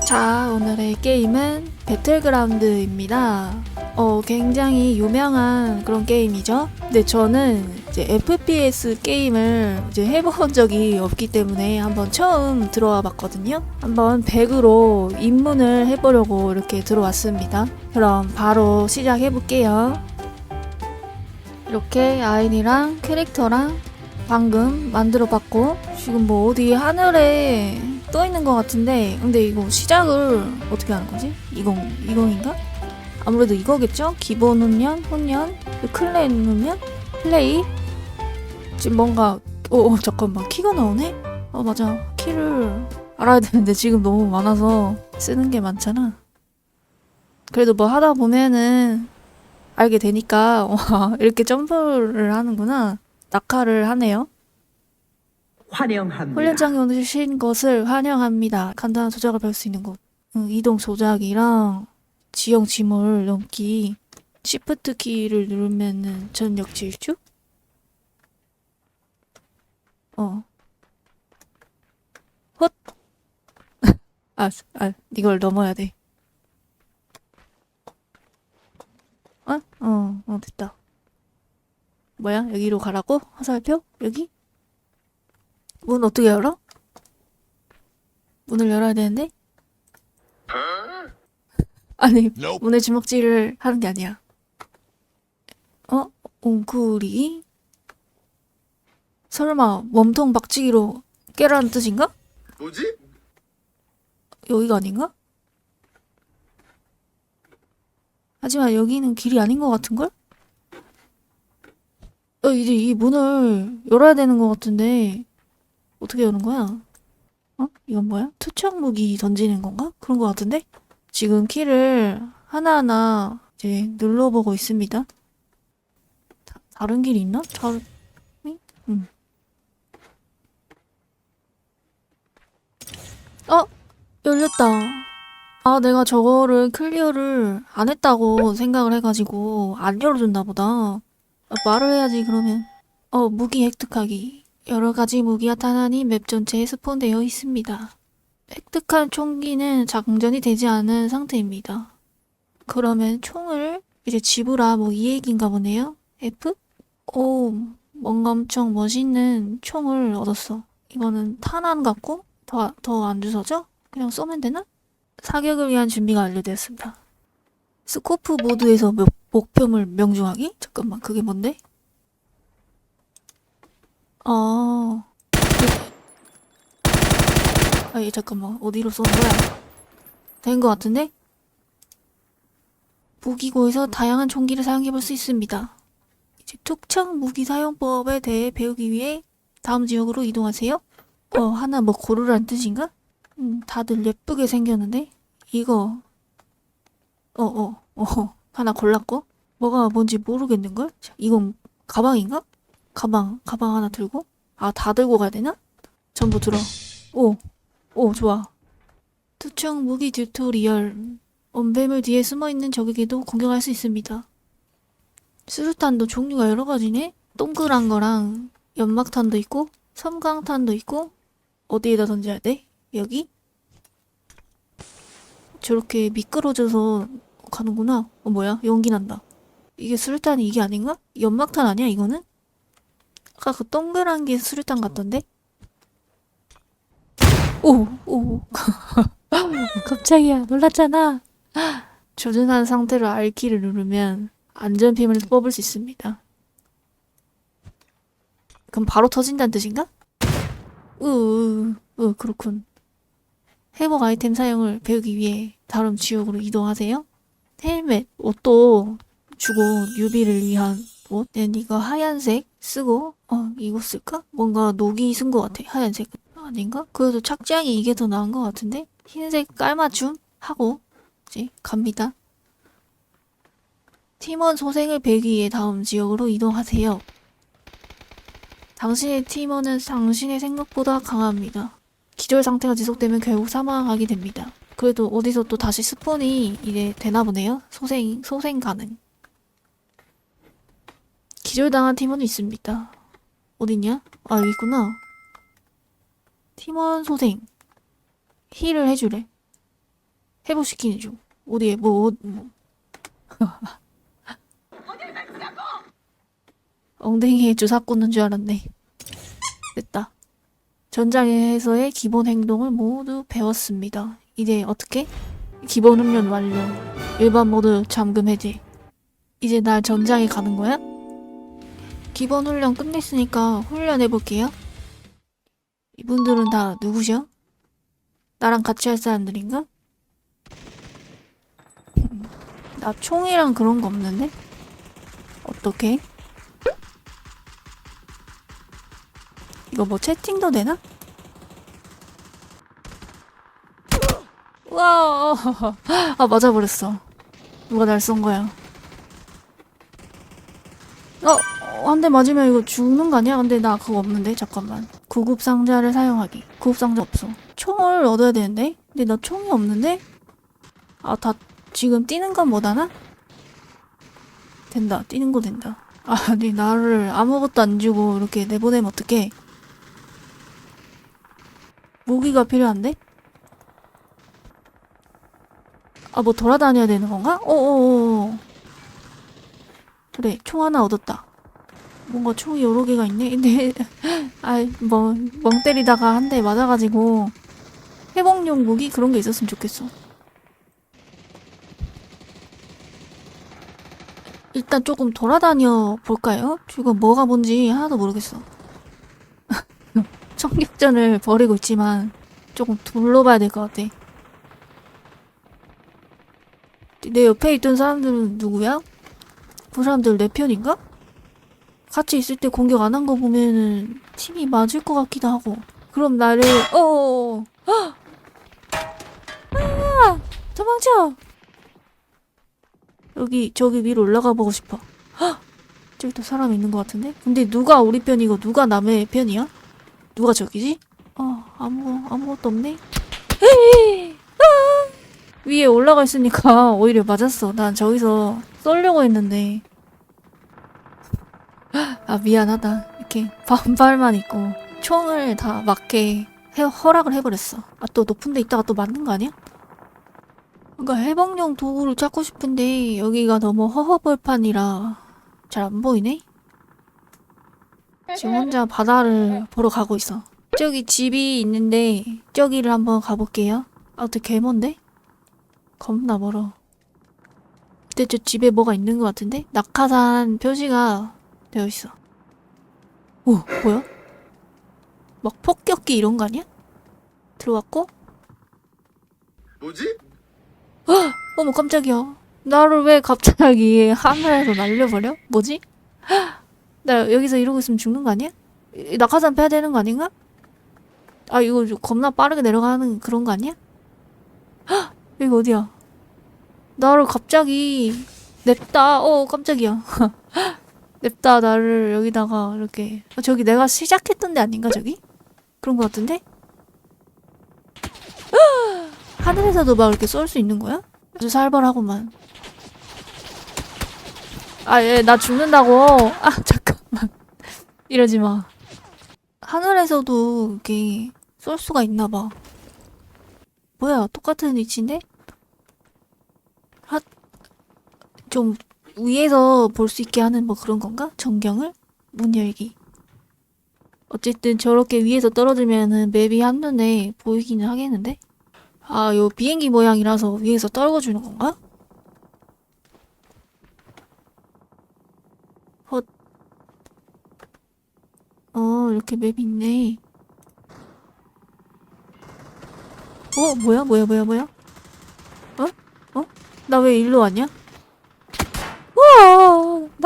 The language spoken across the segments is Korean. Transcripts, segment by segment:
자, 오늘의 게임은 배틀그라운드입니다. 어, 굉장히 유명한 그런 게임이죠. 근데 저는 이제 FPS 게임을 이제 해본 적이 없기 때문에 한번 처음 들어와 봤거든요. 한번 100으로 입문을 해보려고 이렇게 들어왔습니다. 그럼 바로 시작해 볼게요. 이렇게 아이디랑 캐릭터랑 방금 만들어 봤고, 지금 뭐 어디 하늘에 떠 있는 것 같은데 근데 이거 시작을 어떻게 하는 거지? 이건 이건인가? 아무래도 이거겠죠? 기본 훈련, 훈련, 클랜 훈련, 플레이. 지금 뭔가 어, 어 잠깐만 키가 나오네? 어 맞아 키를 알아야 되는데 지금 너무 많아서 쓰는 게 많잖아. 그래도 뭐 하다 보면은 알게 되니까 와 이렇게 점프를 하는구나. 낙하를 하네요. 환영합니다. 훈련장에 오신 것을 환영합니다. 간단한 조작을 배울 수 있는 곳. 응, 이동 조작이랑 지형 지물 넘기. 시프트 키를 누르면은 전력 질주? 어. 헛! 아, 아, 이걸 넘어야 돼. 어? 어, 어, 됐다. 뭐야? 여기로 가라고? 화살표? 여기? 문 어떻게 열어? 문을 열어야 되는데? 아니, 문에 주먹질을 하는 게 아니야. 어? 옹쿨이? 설마 몸통 박치기로 깨라는 뜻인가? 뭐지? 여기가 아닌가? 하지만 여기는 길이 아닌 것 같은걸? 어, 이제 이 문을 열어야 되는 것 같은데, 어떻게 여는 거야? 어? 이건 뭐야? 투척 무기 던지는 건가? 그런 것 같은데? 지금 키를 하나하나 이제 눌러보고 있습니다. 다, 다른 길이 있나? 다른, 응? 응. 어? 열렸다. 아, 내가 저거를 클리어를 안 했다고 생각을 해가지고 안 열어줬나 보다. 아, 말을 해야지, 그러면. 어, 무기 획득하기. 여러 가지 무기와 탄환이 맵 전체에 스폰되어 있습니다. 획득한 총기는 장전이 되지 않은 상태입니다. 그러면 총을 이제 집으라 뭐 이 얘기인가 보네요. F? 오, 뭔가 엄청 멋있는 총을 얻었어. 이거는 탄환 같고 더 더 안 주서져? 그냥 쏘면 되나? 사격을 위한 준비가 완료되었습니다. 스코프 모드에서 목- 목표물 명중하기? 잠깐만, 그게 뭔데? 아, 아니 잠깐만 어디로 쏘는 거야? 된것 같은데? 무기고에서 다양한 총기를 사용해 볼 수 있습니다. 이제 특정 무기 사용법에 대해 배우기 위해 다음 지역으로 이동하세요. 어 하나 뭐 고르라는 뜻인가? 음 다들 예쁘게 생겼는데 이거 어어 어, 어, 하나 골랐고 뭐가 뭔지 모르겠는 걸? 이건 가방인가? 가방 가방 하나 들고 아 다 들고 가야 되나? 전부 들어. 오 오, 좋아. 투척 무기 튜토리얼. 원뱀을 뒤에 숨어있는 적에게도 공격할 수 있습니다. 수류탄도 종류가 여러 가지네? 동그란 거랑 연막탄도 있고, 섬광탄도 있고, 어디에다 던져야 돼? 여기? 저렇게 미끄러져서 가는구나. 어, 뭐야? 연기 난다. 이게 수류탄이 이게 아닌가? 연막탄 아니야, 이거는? 아까 그 동그란 게 수류탄 같던데? 오, 오. 깜짝이야. 놀랐잖아. 조준한 상태로 R키를 누르면 안전핀을 뽑을 수 있습니다. 그럼 바로 터진다는 뜻인가? 으, 으, 으, 그렇군. 회복 아이템 사용을 배우기 위해 다음 지역으로 이동하세요. 헬멧, 옷도 주고 유비를 위한 옷. 네, 이거 하얀색 쓰고, 어, 이거 쓸까? 뭔가 녹이 쓴 것 같아. 하얀색. 아닌가? 그래도 착장이 이게 더 나은 것 같은데? 흰색 깔맞춤 하고 이제 갑니다. 팀원 소생을 배기 위해 다음 지역으로 이동하세요. 당신의 팀원은 당신의 생각보다 강합니다. 기절 상태가 지속되면 결국 사망하게 됩니다. 그래도 어디서 또 다시 스폰이 이게 되나 보네요. 소생, 소생 가능. 기절당한 팀원은 있습니다. 어딨냐? 아, 여기 있구나. 팀원 소생 힐을 해주래. 회복시키는 중. 어디에, 뭐, 어, 뭐. 엉덩이에 주사 꽂는 줄 알았네. 됐다. 전장에서의 기본 행동을 모두 배웠습니다. 이제 어떻게? 기본 훈련 완료. 일반 모드 잠금 해제. 이제 날 전장에 가는 거야? 기본 훈련 끝냈으니까 훈련해볼게요. 이분들은 다 누구셔? 나랑 같이 할 사람들인가? 나 총이랑 그런 거 없는데? 어떻게? 이거 뭐 채팅도 되나? 와, 아 맞아버렸어. 누가 날 쏜 거야? 어, 한 대 맞으면 이거 죽는 거 아니야? 근데 나 그거 없는데 잠깐만. 구급 상자를 사용하기. 구급 상자 없어. 총을 얻어야 되는데? 근데 나 총이 없는데? 아, 다 지금 뛰는 건 못하나? 된다. 뛰는 거 된다. 아니 나를 아무것도 안 주고 이렇게 내보내면 어떡해? 무기가 필요한데? 아, 뭐 돌아다녀야 되는 건가? 어어어. 그래, 총 하나 얻었다. 뭔가 총이 여러 개가 있네? 근데, 아이, 뭐, 멍 때리다가 한 대 맞아가지고, 회복용 무기? 그런 게 있었으면 좋겠어. 일단 조금 돌아다녀 볼까요? 지금 뭐가 뭔지 하나도 모르겠어. 청격전을 벌이고 있지만 조금 둘러봐야 될 것 같아. 내 옆에 있던 사람들은 누구야? 그 사람들 내 편인가? 같이 있을 때 공격 안 한 거 보면은 팀이 맞을 것 같기도 하고. 그럼 나를 어 아! 도망쳐! 여기 저기 위로 올라가 보고 싶어. 헉! 저기 또 사람 있는 것 같은데? 근데 누가 우리 편이고 누가 남의 편이야? 누가 저기지? 어, 아무, 아무것도 없네? 아! 위에 올라가 있으니까 오히려 맞았어. 난 저기서 쏠려고 했는데. 아, 미안하다. 이렇게 반발만 있고. 총을 다 맞게 해, 허락을 해버렸어. 아, 또 높은 데 있다가 또 맞는 거 아니야? 그러니까 해방용 도구를 찾고 싶은데 여기가 너무 허허벌판이라 잘 안 보이네? 지금 혼자 바다를 보러 가고 있어. 저기 집이 있는데 저기를 한번 가볼게요. 아, 어떻게 개먼데? 겁나 멀어. 근데 저 집에 뭐가 있는 것 같은데? 낙하산 표시가 되어 있어. 오, 뭐야? 막 폭격기 이런 거 아니야? 들어왔고? 뭐지? 어머 깜짝이야. 나를 왜 갑자기 하늘에서 날려버려? 뭐지? 나 여기서 이러고 있으면 죽는 거 아니야? 이- 낙하산 패야 되는 거 아닌가? 아 이거 좀 겁나 빠르게 내려가는 그런 거 아니야? 헉! 여기 어디야? 나를 갑자기 냅다 어 깜짝이야 냅다 나를 여기다가 이렇게 어, 저기 내가 시작했던 데 아닌가 저기? 그런 거 같은데? 하늘에서도 막 이렇게 쏠 수 있는 거야? 아주 살벌하구만. 아, 얘, 나 죽는다고. 아, 잠깐만. 이러지 마. 하늘에서도 이렇게 쏠 수가 있나 봐. 뭐야, 똑같은 위치인데? 하, 좀 위에서 볼 수 있게 하는 뭐 그런 건가? 전경을? 문 열기. 어쨌든 저렇게 위에서 떨어지면은 맵이 한눈에 보이기는 하겠는데? 아, 요 비행기 모양이라서 위에서 떨궈주는 건가? 헛. 어, 이렇게 맵이 있네. 어, 뭐야, 뭐야, 뭐야, 뭐야? 어? 어? 나 왜 일로 왔냐?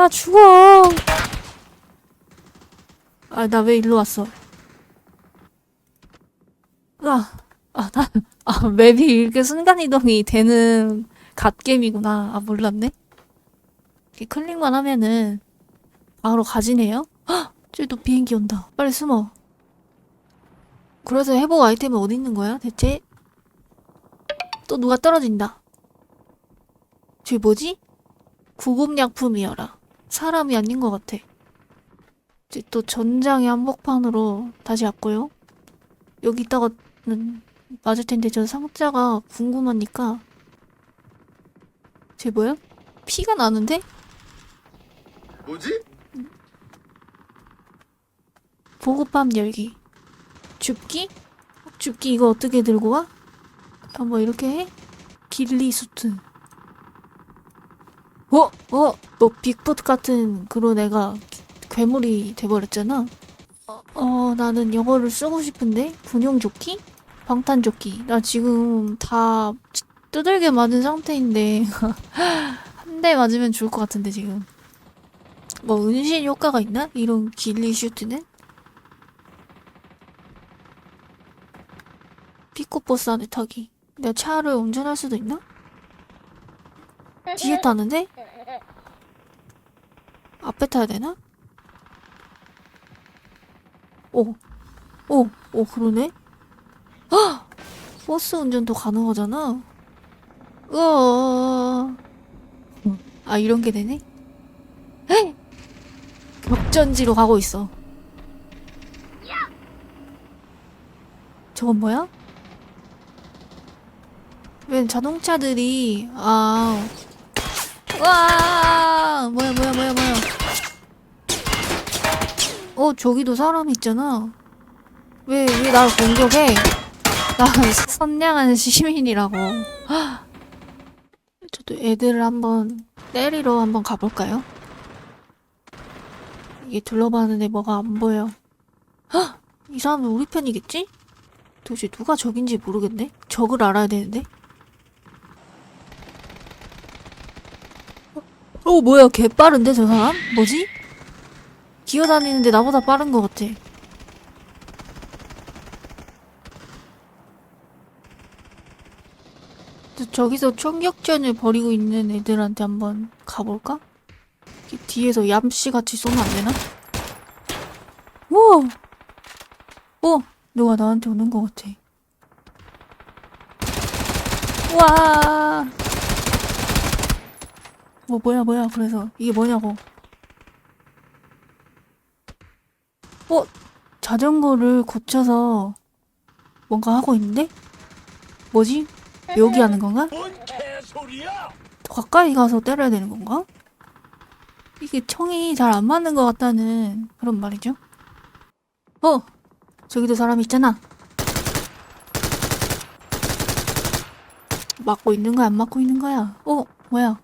죽어. 아, 나 왜 일로 왔어? 아, 아, 나, 아, 맵이 이렇게 순간이동이 되는 갓겜이구나. 아, 몰랐네. 이렇게 클릭만 하면은 바로 가지네요. 헉! 저기 또 비행기 온다. 빨리 숨어. 그래서 회복 아이템은 어디 있는 거야, 대체? 또 누가 떨어진다. 저기 뭐지? 구급약품이어라. 사람이 아닌 것 같아. 이제 또 전장의 한복판으로 다시 왔고요. 여기 있다가는 맞을 텐데 저 상자가 궁금하니까 쟤 뭐야? 피가 나는데? 뭐지? 보급함 열기. 줍기? 줍기 이거 어떻게 들고 와? 한번 이렇게 해? 길리 수트. 어? 어? 너 빅풋 같은 그런 애가 괴물이 돼버렸잖아. 어, 어, 나는 영어를 쓰고 싶은데? 군용조끼? 방탄조끼. 나 지금 다 두들겨 맞은 상태인데. 한 대 맞으면 죽을 것 같은데, 지금. 뭐, 은신 효과가 있나? 이런 길리 슈트는? 피코버스 안에 타기. 내가 차를 운전할 수도 있나? 뒤에 타는데? 앞에 타야 되나? 오, 오, 오, 그러네? 헉! 버스 운전도 가능하잖아. 우와. 아, 이런 게 되네? 헤! 격전지로 가고 있어. 저건 뭐야? 웬 자동차들이 아 와 뭐야 뭐야 뭐야 뭐야 어 저기도 사람 있잖아 왜 왜 날 공격해 나 선량한 시민이라고 헉. 저도 애들을 한번 때리러 한번 가볼까요? 이게 둘러봤는데 뭐가 안 보여 헉! 이 사람은 우리 편이겠지? 도대체 누가 적인지 모르겠네 적을 알아야 되는데 어 뭐야 개 빠른데 저 사람? 뭐지? 기어다니는데 나보다 빠른 것 같아 저- 저기서 총격전을 벌이고 있는 애들한테 한번 가볼까? 뒤에서 얌씨같이 쏘면 안 되나? 우와! 어! 누가 나한테 오는 것 같아 와! 뭐 뭐야 뭐야 그래서 이게 뭐냐고 어? 자전거를 고쳐서 뭔가 하고 있는데? 뭐지? 여기 하는 건가? 가까이 가서 때려야 되는 건가? 이게 총이 잘 안 맞는 것 같다는 그런 말이죠. 어! 저기도 사람 있잖아. 맞고 있는 거야, 안 맞고 있는 거야? 어, 뭐야?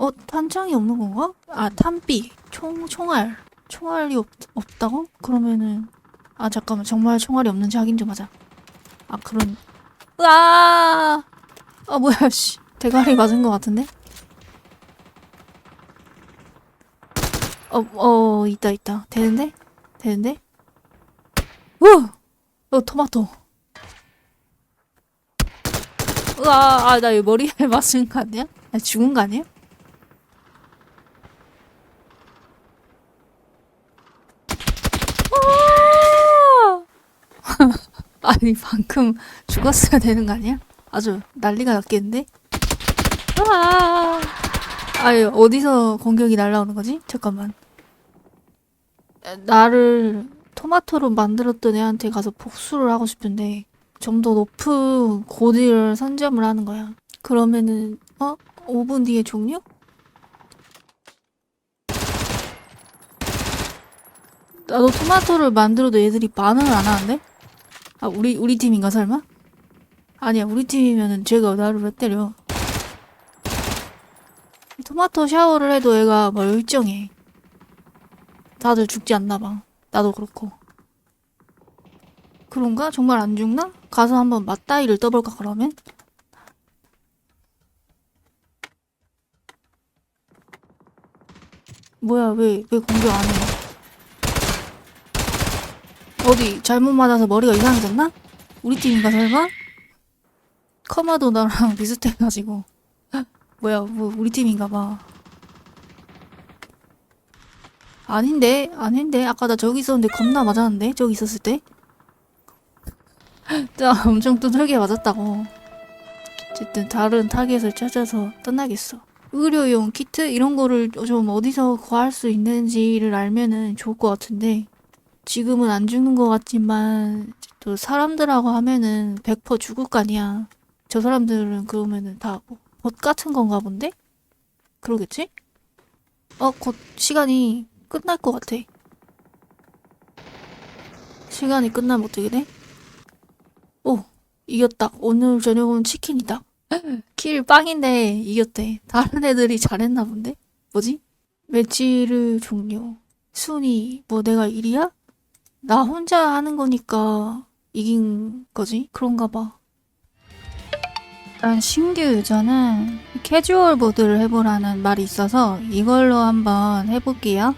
어, 탄창이 없는 건가? 아, 탄비. 총, 총알. 총알이 없, 없다고? 그러면은, 아, 잠깐만. 정말 총알이 없는지 확인 좀 하자. 아, 그런, 으아! 아, 뭐야, 씨. 대가리 맞은 것 같은데? 어, 어, 있다, 있다. 되는데? 되는데? 우! 어, 토마토. 으아, 아, 나 머리에 맞은 거 아니야? 나 죽은 거 아니야? 아! 아니, 방금 죽었어야 되는 거 아니야? 아주 난리가 났겠는데? 아, 아니, 어디서 공격이 날라오는 거지? 잠깐만. 에, 나를 토마토로 만들었던 애한테 가서 복수를 하고 싶은데, 좀 더 높은 고지를 선점을 하는 거야. 그러면은, 어? 5분 뒤에 종료? 나도 토마토를 만들어도 애들이 반응을 안 하는데? 아, 우리, 우리 팀인가, 설마? 아니야, 우리 팀이면은 쟤가 나를 왜 때려? 토마토 샤워를 해도 애가 뭐 열정해. 다들 죽지 않나 봐. 나도 그렇고. 그런가? 정말 안 죽나? 가서 한번 맞다이를 떠볼까, 그러면? 뭐야, 왜, 왜 공격 안 해? 어디, 잘못 맞아서 머리가 이상해졌나? 우리 팀인가, 설마? 커마도 나랑 비슷해가지고. 뭐야, 뭐, 우리 팀인가 봐. 아닌데, 아닌데. 아까 나 저기 있었는데 겁나 맞았는데? 저기 있었을 때? 나 엄청 두들겨 맞았다고. 어쨌든 다른 타겟을 찾아서 떠나겠어. 의료용 키트? 이런 거를 좀 어디서 구할 수 있는지를 알면은 좋을 것 같은데, 지금은 안 죽는 것 같지만, 또 사람들하고 하면은 100% 죽을 거 아니야. 저 사람들은 그러면은 다뭐벗 같은 건가 본데? 그러겠지? 어, 곧 시간이 끝날 것 같아. 시간이 끝나면 어떻게 돼? 오, 이겼다. 오늘 저녁은 치킨이다. 킬 빵인데 이겼대. 다른 애들이 잘했나 본데? 뭐지? 매치를 종료. 순위, 뭐 내가 1위야? 나 혼자 하는 거니까 이긴 거지? 그런가 봐. 일단 신규 유저는 캐주얼 모드를 해보라는 말이 있어서 이걸로 한번 해볼게요.